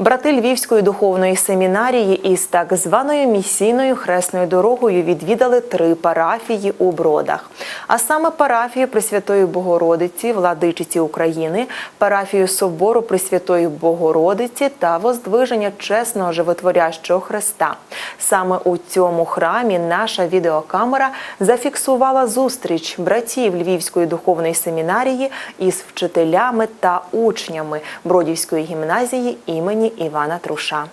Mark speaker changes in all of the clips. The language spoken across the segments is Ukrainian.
Speaker 1: Брати Львівської духовної семінарії із так званою місійною хресною дорогою відвідали три парафії у Бродах. А саме парафію Пресвятої Богородиці, Владичиці України, парафію Собору Пресвятої Богородиці та Воздвиження чесного животворящого Христа. Саме у цьому храмі наша відеокамера зафіксувала зустріч братів Львівської духовної семінарії із вчителями та учнями Бродівської гімназії імені Івана Труша.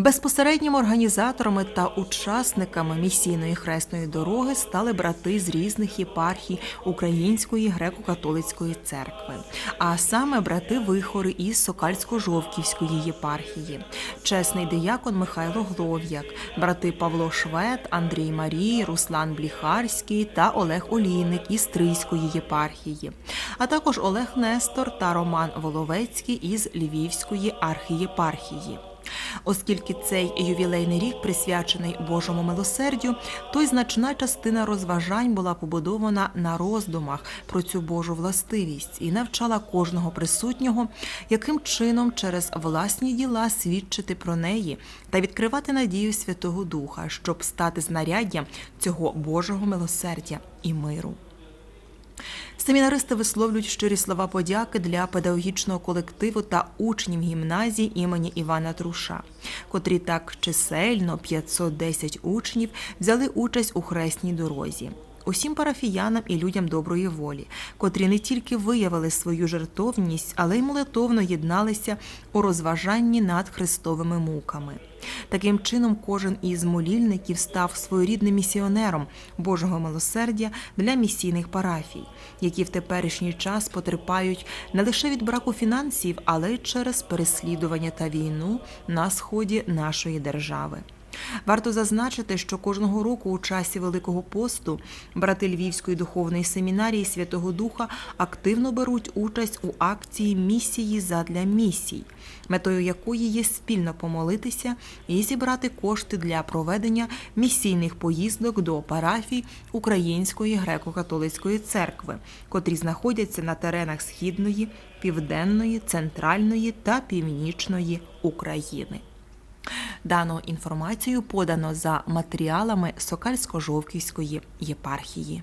Speaker 1: Безпосередніми організаторами та учасниками місійної хресної дороги стали брати з різних єпархій Української греко-католицької церкви, а саме брати вихори із Сокальсько-Жовківської єпархії, чесний диякон Михайло Глов'як, брати Павло Швед, Андрій Марій, Руслан Бліхарський та Олег Олійник із Трийської єпархії, а також Олег Нестор та Роман Воловецький із Львівської архієпархії. Оскільки цей ювілейний рік присвячений Божому милосердю, то й значна частина розважань була побудована на роздумах про цю Божу властивість і навчала кожного присутнього, яким чином через власні діла свідчити про неї та відкривати надію Святого Духа, щоб стати знаряддям цього Божого милосердя і миру. Семінаристи висловлюють щирі слова подяки для педагогічного колективу та учнів гімназії імені Івана Труша, котрі так чисельно 510 учнів взяли участь у хресній дорозі. Усім парафіянам і людям доброї волі, котрі не тільки виявили свою жертовність, але й молитовно єдналися у розважанні над Христовими муками. Таким чином, кожен із молільників став своєрідним місіонером Божого милосердя для місійних парафій, які в теперішній час потерпають не лише від браку фінансів, але й через переслідування та війну на сході нашої держави. Варто зазначити, що кожного року у часі Великого посту брати Львівської духовної семінарії Святого Духа активно беруть участь у акції місії задля місій, метою якої є спільно помолитися і зібрати кошти для проведення місійних поїздок до парафій Української греко-католицької церкви, котрі знаходяться на теренах східної, південної, центральної та північної України. Дану інформацію подано за матеріалами Сокальсько-Жовківської єпархії.